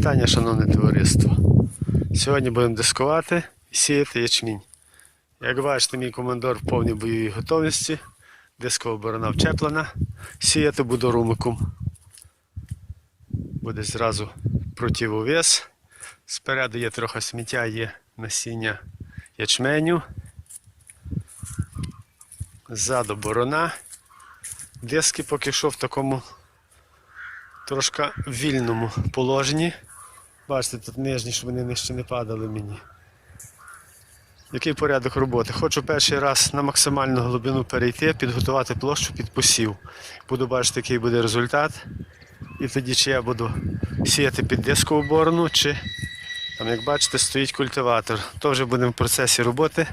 вітання, шановне товариство. Сьогодні будемо дискувати і сіяти ячмінь. Як бачите, мій командор в повній бойовій готовності. Дискова борона вчеплена. Сіяти буду румиком. Буде зразу противовес. Спереду є трохи сміття, є насіння ячменю. Ззаду борона. Диски поки що в такому трошки вільному положенні. Бачите, тут нижні, щоб вони нижче не падали мені. Який порядок роботи? Хочу перший раз на максимальну глибину перейти, підготувати площу під посів. Буду бачити, який буде результат. І тоді чи я буду сіяти під дискову борону, чи там, як бачите, стоїть культиватор. То вже будемо в процесі роботи.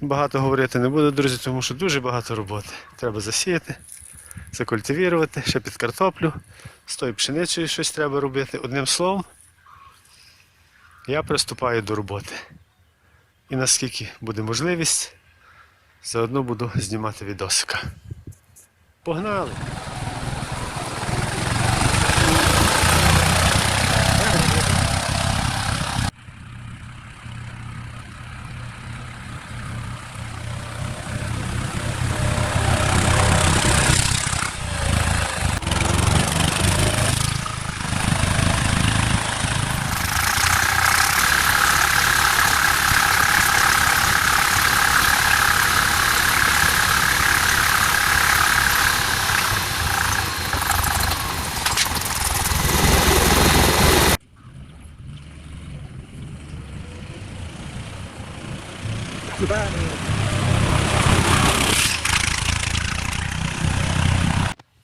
Багато говорити не буду, друзі, тому що дуже багато роботи. Треба засіяти, закультивірувати, ще під картоплю, з тою пшеницею щось треба робити. Одним словом, я приступаю до роботи. І наскільки буде можливість, заодно буду знімати відосика. Погнали!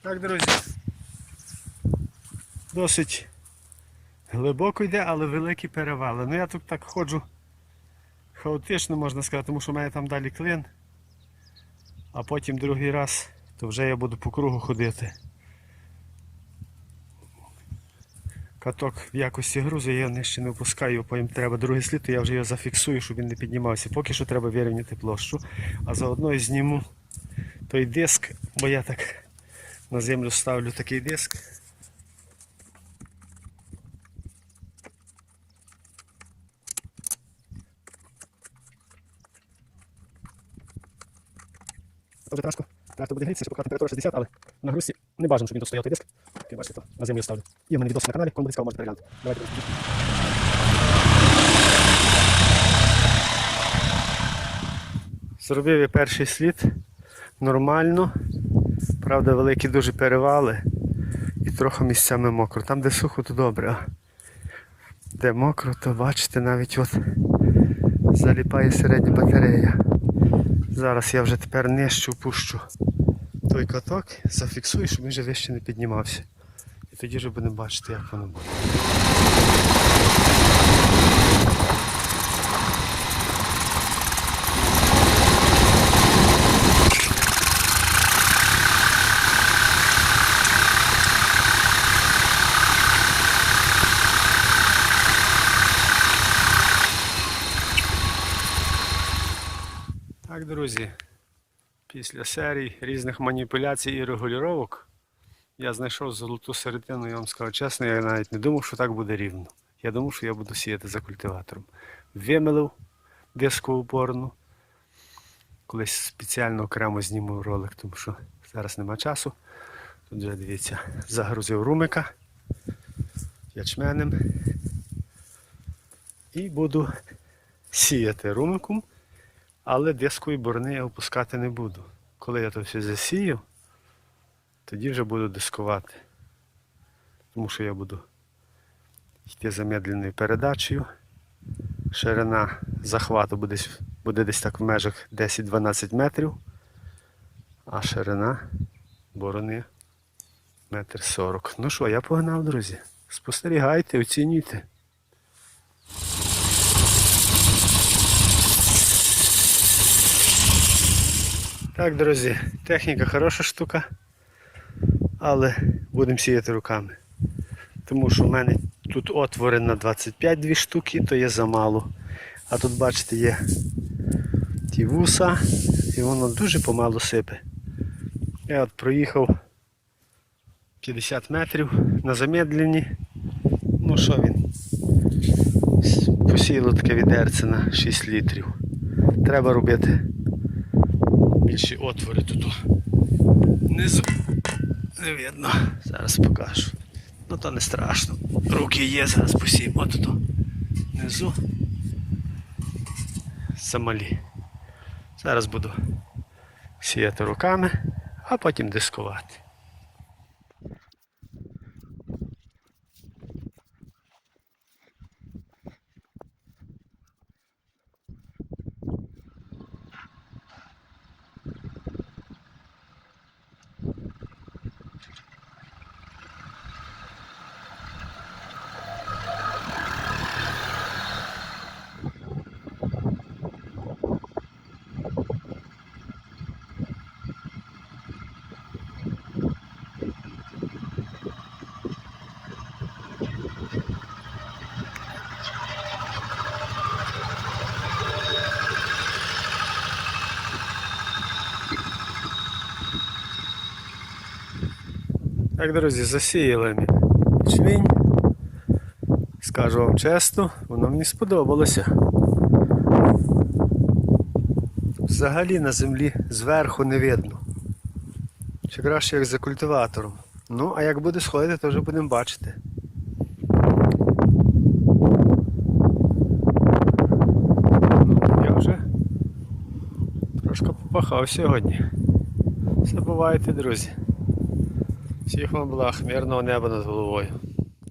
Так, друзі. Досить глибоко йде, але великі перевали. Ну я тут так ходжу хаотично, можна сказати, тому що в мене там далі клин. А потім другий раз, то вже я буду по кругу ходити. Каток в якості грузу, я нижче не опускаю, потім треба другий слід, то я вже його зафіксую, щоб він не піднімався. Поки що треба вирівняти площу, а заодно і зніму той диск, бо я так на землю ставлю такий диск. Трашку. Трактор буде грітися, поки температура 60, але на грузі не бажано, щоб він тут стояв той диск. Як бачите, на землю ставлю. Є в мене відос на каналі, кому цікаво, можете переглянути. Давайте. Зробив я перший слід нормально. Правда, великі дуже перевали і трохи місцями мокро. Там, де сухо, то добре. А де мокро, то бачите, навіть от заліпає середня батарея. Зараз я вже тепер нижче пущу той каток, зафіксую, щоб він вже вище не піднімався. Тоді вже будемо бачити, як воно буде. Так, друзі, після серій різних маніпуляцій і регулювання я знайшов золоту середину, я вам скажу чесно, я навіть не думав, що так буде рівно. Я думав, що я буду сіяти за культиватором. Вимилив дискову борну. Колись спеціально окремо зніму ролик, тому що зараз нема часу. Тут вже дивіться, загрузив румика ячменем. І буду сіяти румиком. Але дискової борони я опускати не буду. Коли я то все засію, тоді вже буду дискувати. Тому що я буду йти замедленою передачею. Ширина захвату буде, буде десь так в межах 10-12 метрів, а ширина борони метр 40. Ну що, я погнав, друзі. Спостерігайте, оцінюйте. Так, друзі, техніка хороша штука, але будемо сіяти руками. Тому що в мене тут отвори на 25 дві штуки, то є замало. А тут, бачите, є ті вуса, і воно дуже помало сипе. Я от проїхав 50 метрів на замедленні. Ну що він? Посіяло таке відерце на 6 літрів. Треба робити більші отвори тут. Внизу не видно. Зараз покажу. Ну то не страшно. Руки є, зараз посіємо тут. Внизу. Самалі. Зараз буду сіяти руками, а потім дискувати. Так, друзі, засіяли ми ячмінь. Скажу вам чесно, воно мені сподобалося. Взагалі на землі зверху не видно. Чи краще як за культиватором. Ну, а як буде сходити, то вже будемо бачити. Ну, Я вже трошки попахав сьогодні. Забувайте, друзі. Всіх вам благ, мирного неба над головою.